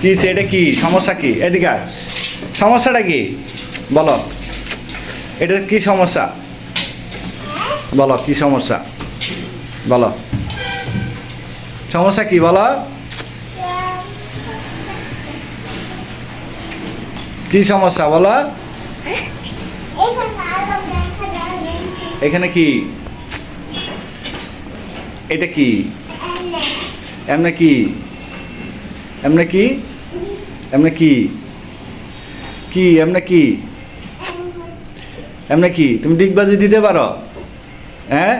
কি সে এটা কি? সমস্যা কি? এদিকে। সমস্যাটা কি? বলো। এটার কি সমস্যা? বলো, কি সমস্যা? বলো। সমস্যা কি বলো? কি সমস্যা বলো? এখানে কি? এটা কি? এমনে কি? এমনে কি? এমনে কি? কি, এমনে কি? এমনে কি? তুমি ডিগবাজি দিতে পারো? হ্যাঁ?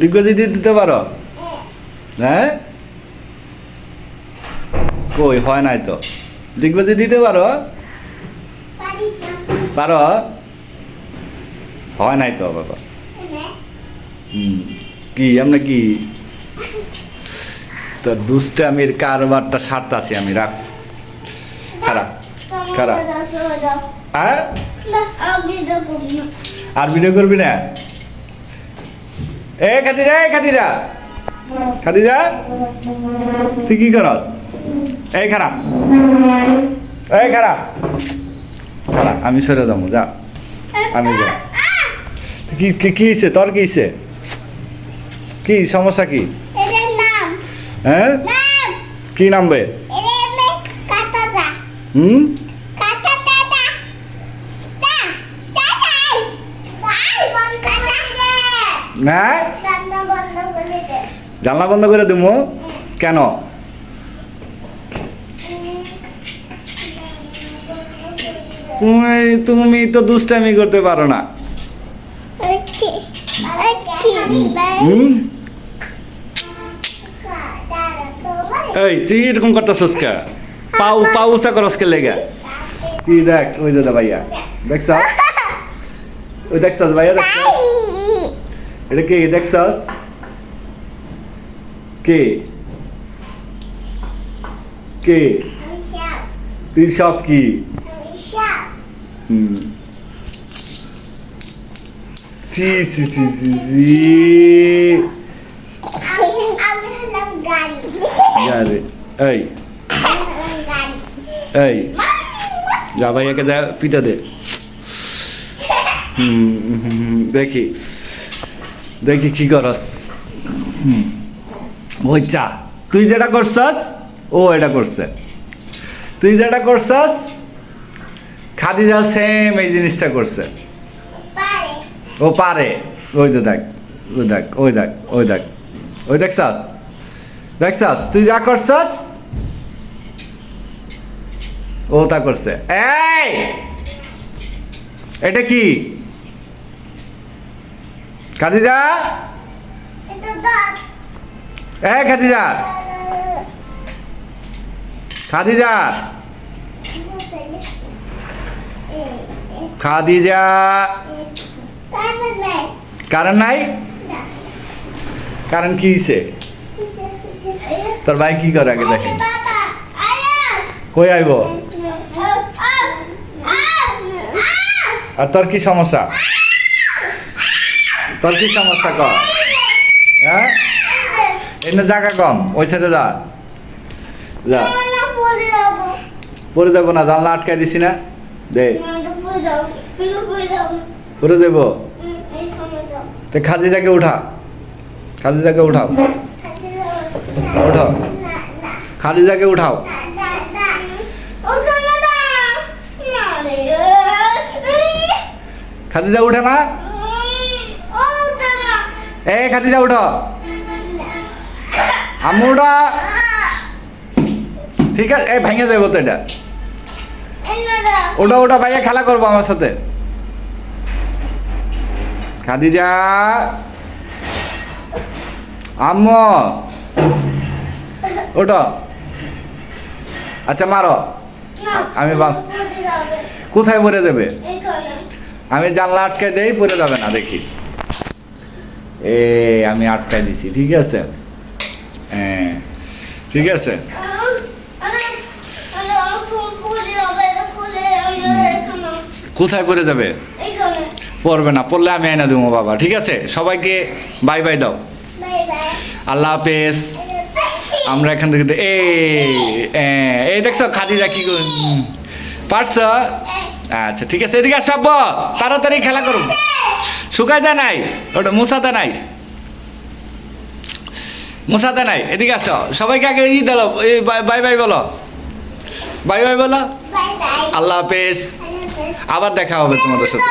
ডিগবাজি দিয়ে দিতে পারো? হ্যাঁ? কই, হয় নাই তো। ডিগবাজি দিতে পারো? পারো? হয় নাই তো, বাবা। কি আমরা কি? তো দুষ্টামির কারবারটা সারতাছি আমি, রাখ। খারাপ খারাপ। হ্যাঁ? আর ভিডিও করবি না? এ খাদিজা এ খাদিজা। খাদিজা, তুই কি করস? এই খারাপ। এই খারাপ। খারাপ, আমি সরে যাব, যা। আমি যা। কি কি হইছে? তোর কি হইছে? কি, সমস্যা কি? হ্যাঁ? কি নামবে হুম? না জানলা বন্ধ করে দেবো? কেন? তুমি তুমি তো দুষ্টামি করতে পারো না। হুম? এই তুই এরকম করতেছস কে? পাউ পাউসা করস কে লেগে? কি দেখ ওই দাদা ভাইয়া। দেখছ ওই দেখছস ভাইয়া দেখছস? এটা কে দেখছস? কে? কে? তুই সব কি? হুম। সি সি সি সি সি আরে এই। এই। যা ভাইয়াকে যা পিটা দে। দেখি। দেখি কি করস। হুম, ওই চা তুই যেটা করছস ও এটা করছে। তুই যেটা করছস খাদিজা সেম এই জিনিসটা করছে। ও পারে। ওই তো দেখ ওই দেখ ওই দেখ ওই দেখ। ওই দেখছাস? দেখছাস তুই যা করছস? ও তা করছে। এই! এটা কি? খাদিজা? এ খাদিজা। খাদিজা। খাদিজা। কারণ নাই। কারণ কি হইছে? তোর ভাই কি করে আগে দেখেন কই আইব? আর তোর কি সমস্যা? তোর কি সমস্যা কর হ্যাঁ? এনে জায়গা কম ওই সাইডে যা। যা। পরে যাব না জানলা আটকাই দিছি না। দে। পরে দেবো তো খাদিজাকে উঠা। খাদিজাকে উঠাও। উঠাও। খাদিজাকে উঠাও। খাদিজা উঠে না? এ, খাদিজা উঠো। উঠা। ঠিক আছে, এ, ভেঙে দেবো তো এটা। ওটা ওটা ভাইয়া খেলা করব আমার সাথে। খাদিজা। আম্মু। ওটা আচ্ছা মারো। আমি কোথায় পরে দেবে আমি জানলা আটকে দেই পরে যাবে না, দেখি। এ, আমি আটকায় দিছি, ঠিক আছে? হ্যাঁ ঠিক আছে? কোথায় পরে যাবে? পড়বে না, পড়লে আমি আইনা দেবো বাবা, ঠিক আছে? সবাইকে বাই বাই দাও। আল্লাহ হাফেজ। আমরা এখান থেকে এই এ, এই দেখছ খাদিজা কি পারছ? আচ্ছা ঠিক আছে এদিকে সব তাড়াতাড়ি খেলা করুন। শুকায় দেয় নাই। ওটা মুসাতে নাই। মুসাতে নাই। এদিকে আসো। সবাইকে আগে ই দিল এই বাই বাই বলো। বাই বাই বলো। আল্লাহ হাফেজ। আবার দেখা হবে তোমাদের সাথে।